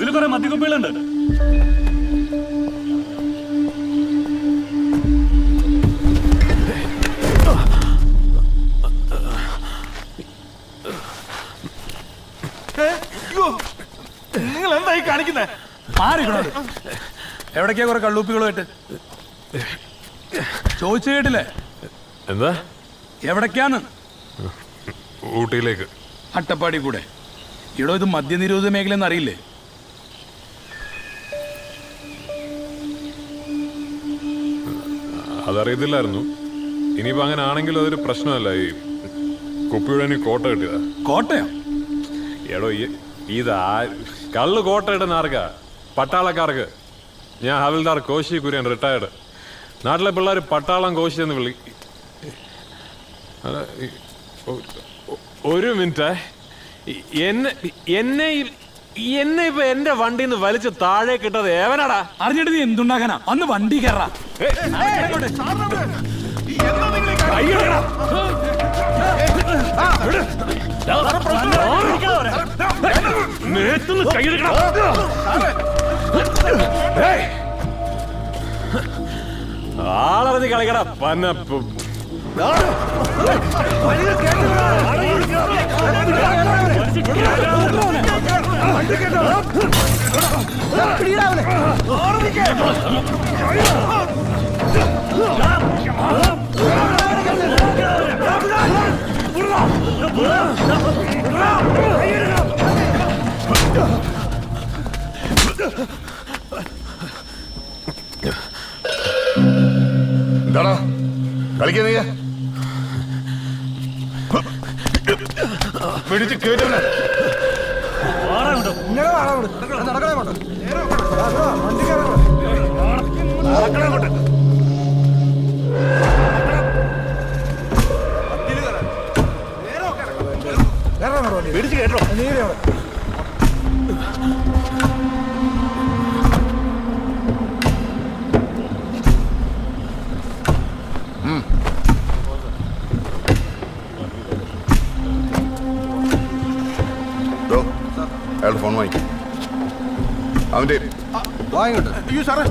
ഇതിൽ കുറെ മദ്യക്കുപ്പികളുണ്ട്. നിങ്ങൾ എന്തായി കാണിക്കുന്നേ? മാറിക്കണോ എവിടേക്കാ കുറെ കള്ളുപ്പികളുമായിട്ട്? ചോദിച്ചു കേട്ടില്ലേ? എന്താ? എവിടേക്കാന്ന് ഊട്ടിയിലേക്ക്. അട്ടപ്പാടി കൂടെ. ഇവിടെ ഇത് മദ്യനിരോധ മേഖല എന്നറിയില്ലേ അതറിയത്തില്ലായിരുന്നു. ഇനിയിപ്പോ അങ്ങനെ ആണെങ്കിലും അതൊരു പ്രശ്നമല്ല. ഈ കുപ്പിയുടെ ഇനി കോട്ട കിട്ടിയതാ. കോട്ടയോ? എടോ ഇതാ കള്ള് കോട്ട ഇടുന്ന ആർക്കാ? പട്ടാളക്കാർക്ക്. ഞാൻ ഹവിൽദാർ കോശി കുര്യൻ റിട്ടയർഡ് നാട്ടിലെ പിള്ളേർ പട്ടാളം കോശി എന്ന് വിളി ഒരു മിനിറ്റ്. എന്നെ എന്നെ എന്നെ ഇപ്പൊ എന്റെ വണ്ടി നിന്ന് വലിച്ച് താഴെ കിട്ടത് ഏവനാടാ അറിഞ്ഞിട്ട് നീ എന്തുണ്ടാക്കാനാ അന്ന് വണ്ടി കയറാ ആളറിഞ്ഞ് കളിക്കടാ പന്നപ്പ് എന്താടാ? കളിക്കാ നീ പിടിച്ച് കേട്ടവനെ പിടിച്ചു കേട്ടോ ബ്രോ അയാളുടെ ഫോൺ വാങ്ങിക്കും അവന്റെ അയ്യോ സാറേ.